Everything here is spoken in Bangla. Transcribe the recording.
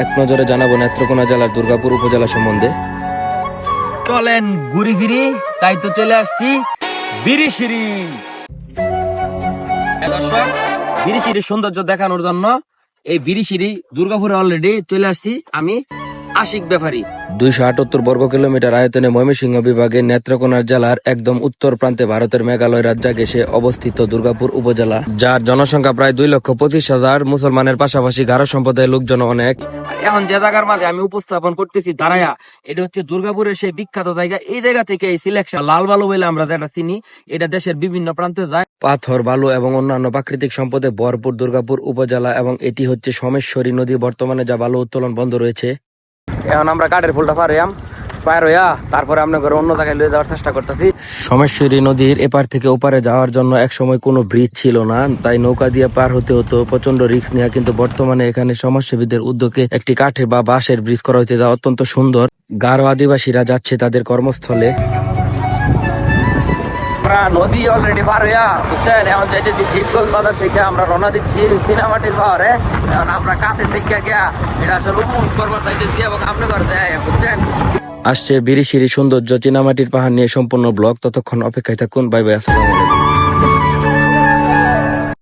এক নজরে জানাব নেত্রকোনা জেলার দুর্গাপুর উপজেলা সম্বন্ধে। চলেন ঘুরি ফিরি, তাই তো চলে আসছি বিরিশিরি দর্শক বিরিশিরির সৌন্দর্য দেখানোর জন্য এই বিরিশিরি দুর্গাপুরে অলরেডি চলে আসছি আমি। আশিক ব্যাপারী। দুইশো আটাত্তর বর্গ কিলোমিটার আয়তনে ময়মনসিংহ বিভাগের নেত্রকোনা জেলার একদম উত্তর প্রান্তে ভারতের মেঘালয় রাজ্যে ঘেসে অবস্থিত দুর্গাপুর উপজেলা যার জনসংখ্যা প্রায় দুই লক্ষ পঁচিশ হাজার মুসলমানের পাশাপাশি গারো সম্প্রদায়ের লোকজন অনেক। এখন যে জায়গার মাঝে আমি উপস্থাপন করতেছি দাঁড়ায়া এটা হচ্ছে দুর্গাপুরের সেই বিখ্যাত জায়গা। এই জায়গা থেকে এই সিলেকশন লাল বালু বলে আমরা যেটা চিনি এটা দেশের বিভিন্ন প্রান্তে যায়। পাথর বালু এবং অন্যান্য প্রাকৃতিক সম্পদে ভরপুর দুর্গাপুর উপজেলা এবং এটি হচ্ছে সোমেশ্বরী নদী। বর্তমানে যা বালু উত্তোলন বন্ধ রয়েছে। এখন আমরা কাঠের ফুলটা পারিয়াম পার হইয়া তারপরে ঘরে অন্য জায়গায় লয়ে যাওয়ার চেষ্টা করতেছি। সোমেশ্বরী নদীর এপার থেকে ওপারে যাওয়ার জন্য একসময় কোনো ব্রিজ ছিল না, তাই নৌকা দিয়ে পার হতে হতো প্রচণ্ড রিক্স নেওয়া কিন্তু বর্তমানে এখানে সমাজসেবীদের উদ্যোগে একটি কাঠের বা বাঁশের ব্রিজ করা হয়েছে যা অত্যন্ত সুন্দর। গারো আদিবাসীরা যাচ্ছে তাদের কর্মস্থলে। আমরা নদী অলরেডি পার হইয়া, বুঝছেন? এখন যাইতেছি শিবগঞ্জ বাজার থেকে আমরা রওনা দিচ্ছি সিনেমাটির পাহাড়ে, এখন আমরা কাছে থেকে গিয়া এটা আসলে উপভোগ করবার চাইতেছি এবং আপনি করতে বুঝছেন? আসছে বিরিশিরি সৌন্দর্য চীনামাটির পাহাড় নিয়ে সম্পূর্ণ ব্লগ। ততক্ষণ অপেক্ষায় থাকুন, বাই বাই, আসসালামু আলাইকুম।